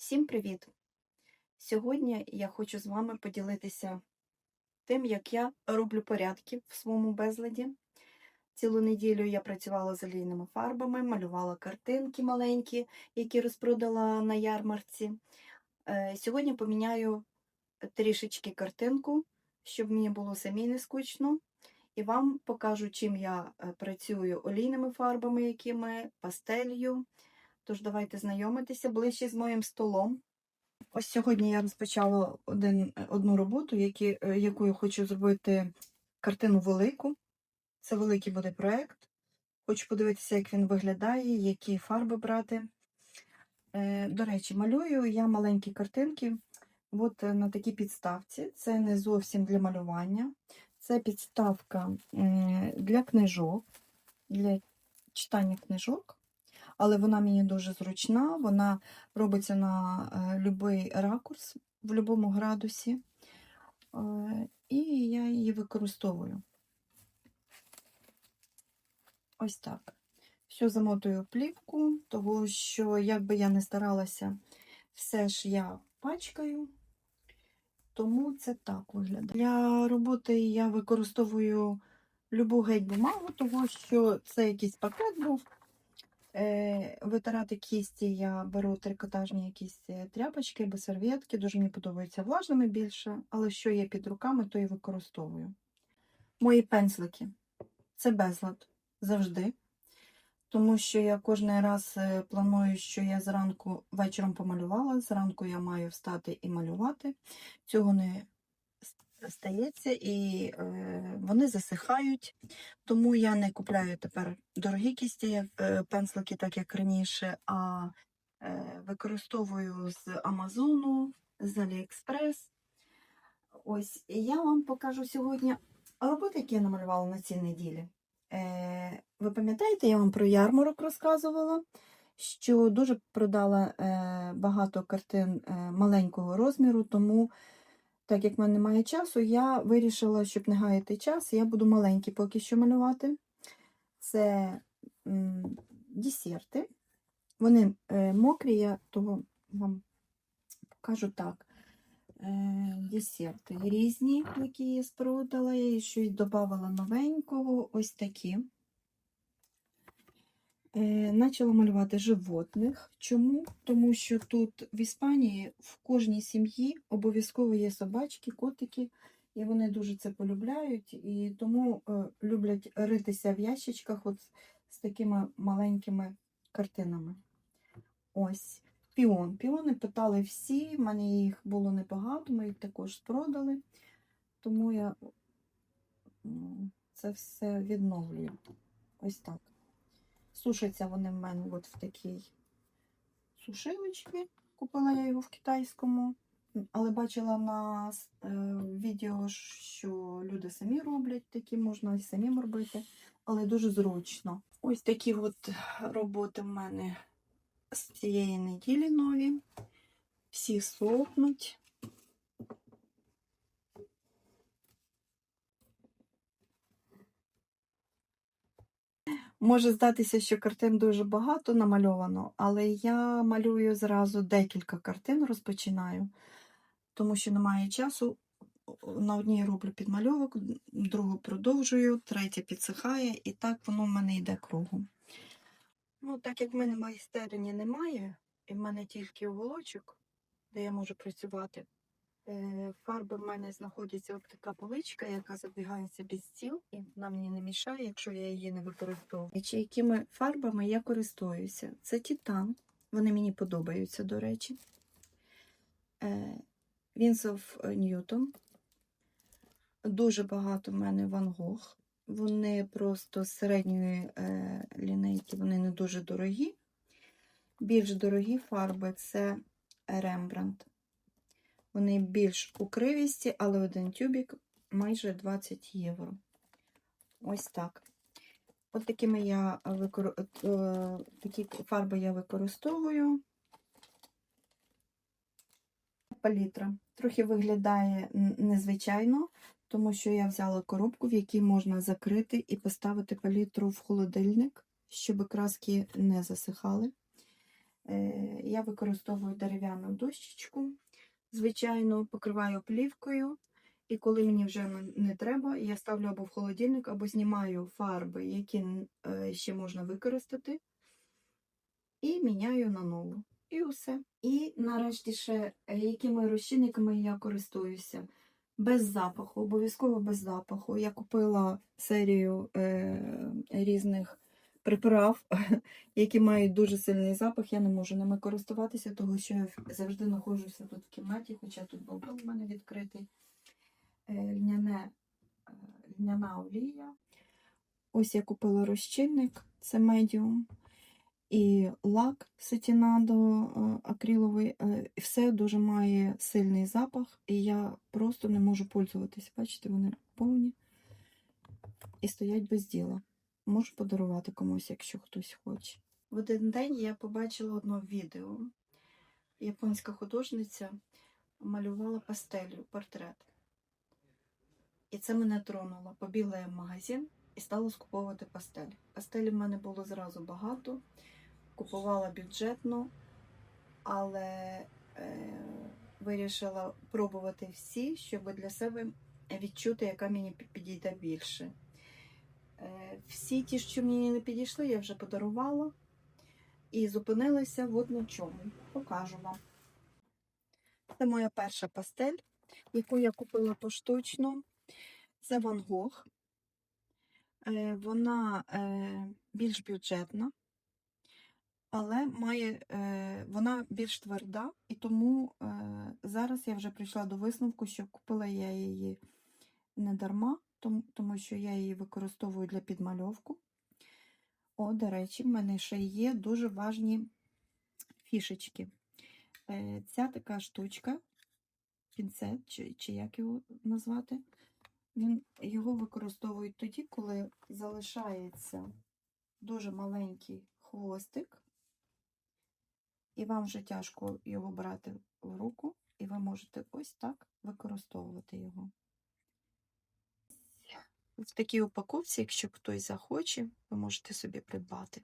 Всім привіт! Сьогодні я хочу з вами поділитися тим, як я роблю порядки в своєму безладі. Цілу неділю я працювала з олійними фарбами, малювала картинки маленькі, які розпродала на ярмарці. Е, Сьогодні поміняю трішечки картинку, щоб мені було самі не скучно. І вам покажу, чим я е, працюю олійними фарбами, якими, пастелью. Тож давайте знайомитися ближче з моїм столом. Ось сьогодні я розпочала один, одну роботу, які, е, яку я хочу зробити картину велику. Це великий буде проєкт. Хочу подивитися, як він виглядає, які фарби брати. Е, До речі, малюю я маленькі картинки от е, на такій підставці. Це не зовсім для малювання. Це підставка е, для книжок, для читання книжок але вона мені дуже зручна, вона робиться на е, будь-який ракурс в будь-якому градусі, е, і я її використовую. Ось так. Все замотую плівку, тому що, як би я не старалася, все ж я пачкаю, тому це так виглядає. Для роботи я використовую любу геть бумагу, тому що це якийсь пакет був. Е, Витирати кісті я беру трикотажні якісь тряпочки або серветки, дуже мені подобаються влажними більше, але що є під руками, то і використовую. Мої пензлики це безлад завжди. Тому що я кожен раз е, планую, що я зранку вечором помалювала, зранку я маю встати і малювати. Цього не стається, і е, вони засихають. Тому я не купляю тепер дорогі кісті, е, пензлики, так як раніше, а е, використовую з Амазону, з Аліекспрес. Ось, я вам покажу сьогодні роботи, які я намалювала на цій неділі. Е, ви пам'ятаєте, я вам про ярмарок розказувала, що дуже продала е, багато картин е, маленького розміру, тому так як в мене немає часу, я вирішила, щоб не гаяти час, я буду маленькі поки що малювати. Це десерти. Вони е, мокрі, я того вам покажу так. Е, десерти різні, які я спродала. Я ще й додавала новенького, ось такі. Е, Почала малювати животних. Чому? Тому що тут в Іспанії в кожній сім'ї обов'язково є собачки, котики, і вони дуже це полюбляють, і тому е, люблять ритися в ящичках от з такими маленькими картинами. Ось. Піон. Піони питали всі, в мене їх було небагато, ми їх також продали, тому я це все відновлюю. Ось так. Сушаться вони в мене от в такій сушилочці. Купила я його в китайському, але бачила на е, відео, що люди самі роблять такі, можна і самим робити, але дуже зручно. Ось такі от роботи в мене з цієї неділі нові. Всі сохнуть. Може здатися, що картин дуже багато намальовано, але я малюю зразу декілька картин, розпочинаю, тому що немає часу. На одній роблю підмальовок, другу продовжую, третя підсихає, і так воно в мене йде кругом. Ну, так як в мене майстерні немає, і в мене тільки уголочок, де я можу працювати. Е, Фарби в мене знаходиться от така поличка, яка забігається під стіл, і вона мені не мішає, якщо я її не використовую. Чи якими фарбами я користуюся? Це Титан, вони мені подобаються, до речі. Вінсов Ньютон. Дуже багато в мене Ван Гог. Вони просто з середньої е, лінейки, вони не дуже дорогі. Більш дорогі фарби це Рембрандт. Вони більш укривісті, але один тюбік майже 20 євро. Ось так. От такими я викор... е, такі фарби я використовую. Палітра. Трохи виглядає незвичайно, тому що я взяла коробку, в якій можна закрити і поставити палітру в холодильник, щоб краски не засихали. Е, Я використовую дерев'яну дощечку, звичайно, покриваю плівкою. І коли мені вже не- треба, я ставлю або в холодильник, або знімаю фарби, які е, ще можна використати, і міняю на нову. І усе. І нарешті ще, е, якими розчинниками я користуюся. Без запаху, обов'язково без запаху. Я купила серію е, різних приправ, які мають дуже сильний запах. Я не можу ними користуватися, тому що я завжди знаходжуся тут в кімнаті, хоча тут балкон у мене відкритий. Е, льняне, е, льняна олія. Ось я купила розчинник, це медіум. І лак сетінадо е, акриловий. Все дуже має сильний запах, і я просто не можу пользуватись. Бачите, вони повні і стоять без діла. Можу подарувати комусь, якщо хтось хоче. В один день я побачила одне відео. Японська художниця малювала пастелью портрет. І це мене тронуло. Побігла я в магазин і стала скуповувати пастель. Пастелі в мене було зразу багато, купувала бюджетно, але е, вирішила пробувати всі, щоб для себе відчути, яка мені підійде більше. Е, всі ті, що мені не підійшли, я вже подарувала і зупинилася одному чому. Покажу вам. Це моя перша пастель, яку я купила поштучно. Це Ван Гог. Е, Вона е, більш бюджетна, але має, вона більш тверда, і тому зараз я вже прийшла до висновку, що купила я її не дарма, тому, що я її використовую для підмальовку. О, до речі, в мене ще є дуже важні фішечки. Е, Ця така штучка, пінцет, чи, чи як його назвати, він, його використовують тоді, коли залишається дуже маленький хвостик, і вам вже тяжко його брати в руку, і ви можете ось так використовувати його. В такій упаковці, якщо хтось захоче, ви можете собі придбати.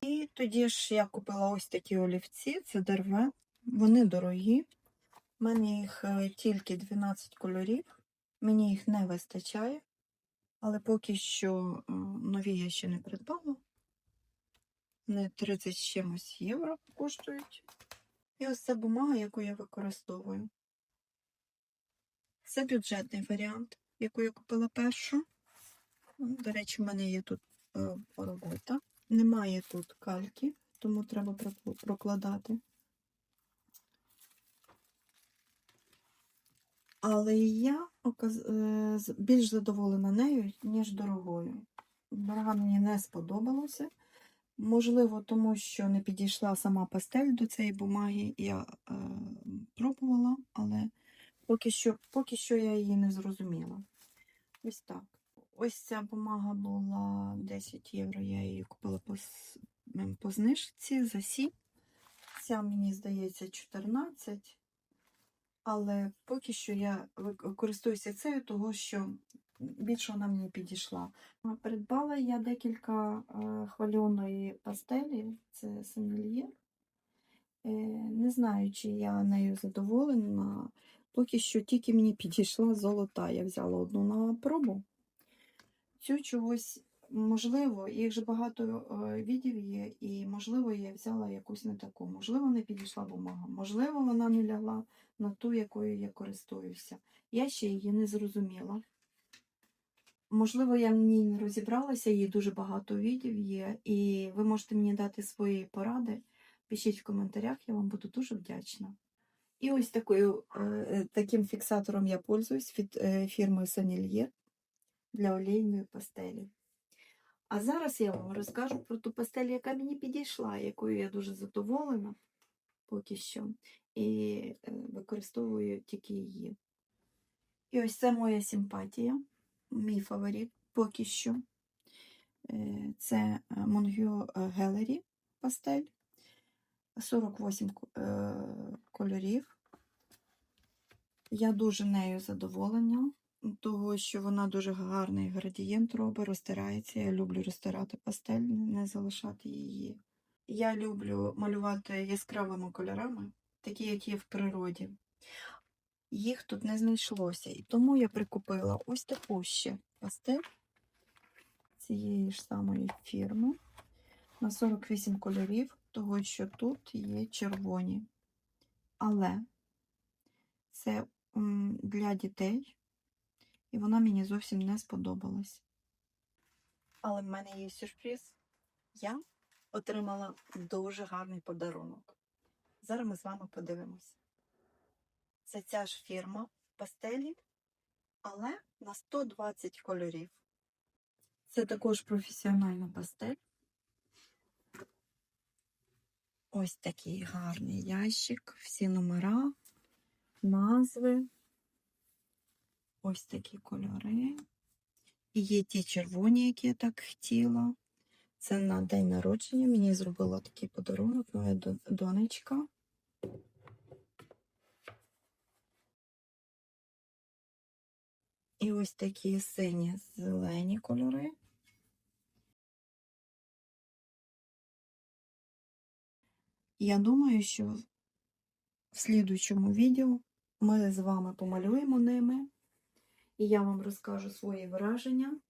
І тоді ж я купила ось такі олівці, це дерве. Вони дорогі. У мене їх е, тільки 12 кольорів. Мені їх не вистачає, але поки що нові я ще не придбала. Вони 30 з чимось євро коштують. І ось ця бумага, яку я використовую. Це бюджетний варіант, яку я купила першу. Ну, До речі, в мене є тут е, робота. Немає тут кальки, тому треба прокладати. Але я е, більш задоволена нею, ніж дорогою. Дорога мені не сподобалося. Можливо, тому що не підійшла сама пастель до цієї бумаги. Я е, пробувала, але поки що, поки що я її не зрозуміла. Ось так. Ось ця бумага була 10 євро. Я її купила по, по знижці за 7. Ця, мені здається, 14. Але поки що я користуюся цією, того що більше вона мені підійшла. Придбала я декілька е, хвальоної пастелі, це сенельєр. Е, не знаю, чи я нею задоволена. Поки що тільки мені підійшла золота. Я взяла одну на пробу. Цю чогось, можливо, їх же багато е, відів є, і, можливо, я взяла якусь не таку. Можливо, не підійшла бумага. Можливо, вона не лягла на ту, якою я користуюся. Я ще її не зрозуміла. Можливо, я в ній не розібралася, її дуже багато відів є, і ви можете мені дати свої поради. Пишіть в коментарях, я вам буду дуже вдячна. І ось такою, е, таким фіксатором я пользуюсь від е, фірми Sonilier для олійної пастелі. А зараз я вам розкажу про ту пастель, яка мені підійшла, якою я дуже задоволена поки що, і е, використовую тільки її. І ось це моя симпатія, мій фаворит поки що. Це Монгю Gallery пастель. 48 е, кольорів. Я дуже нею задоволена, того, що вона дуже гарний градієнт робить, розтирається. Я люблю розтирати пастель, не залишати її я люблю малювати яскравими кольорами, такі, як є в природі. Їх тут не знайшлося, і тому я прикупила ось таку ще пастель цієї ж самої фірми на 48 кольорів, того що тут є червоні. Але це для дітей, і вона мені зовсім не сподобалась. Але в мене є сюрприз. Я отримала дуже гарний подарунок. Зараз ми з вами подивимось. Це ця ж фірма пастелі, але на 120 кольорів. Це також професіональна пастель. Ось такий гарний ящик, всі номера, назви. Ось такі кольори. І є ті червоні, які я так хотіла. Це на день народження. Мені зробила такий подарунок моя донечка. І ось такі сині зелені кольори. Я думаю, що в слідуючому відео ми з вами помалюємо ними, і я вам розкажу свої враження,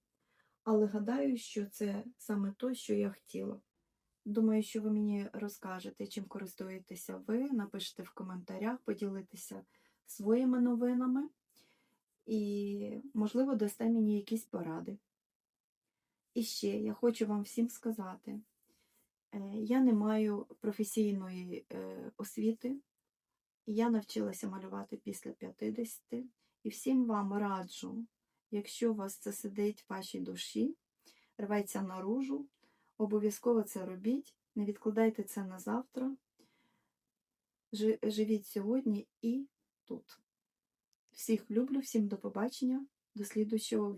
але гадаю, що це саме те, що я хотіла. Думаю, що ви мені розкажете, чим користуєтеся ви, напишете в коментарях, поділитеся своїми новинами і, можливо, дасте мені якісь поради. І ще я хочу вам всім сказати, я не маю професійної е, освіти, я навчилася малювати після 50, і всім вам раджу, якщо у вас це сидить в вашій душі, рветься наружу, обов'язково це робіть, не відкладайте це на завтра. Живіть сьогодні і тут. Всіх люблю, всім до побачення, до слідущого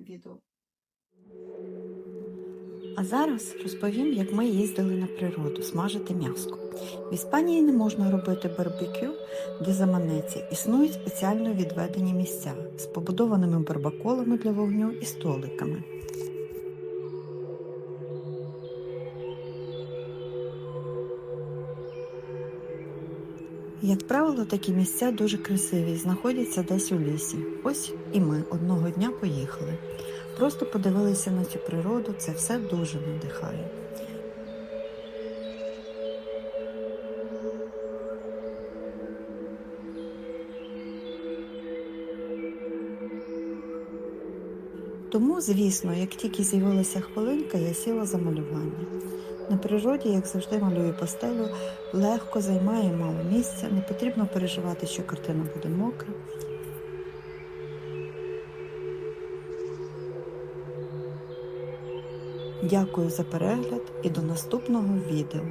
відео. А зараз розповім, як ми їздили на природу смажити м'яско. В Іспанії не можна робити барбекю, де заманеться. Існують спеціально відведені місця з побудованими барбаколами для вогню і столиками. Як правило, такі місця дуже красиві, знаходяться десь у лісі. Ось і ми одного дня поїхали. Просто подивилися на цю природу, це все дуже надихає. Тому, звісно, як тільки з'явилася хвилинка, я сіла за малювання. На природі, як завжди, малюю пастелю, легко займає мало місця, не потрібно переживати, що картина буде мокра. Дякую за перегляд і до наступного відео.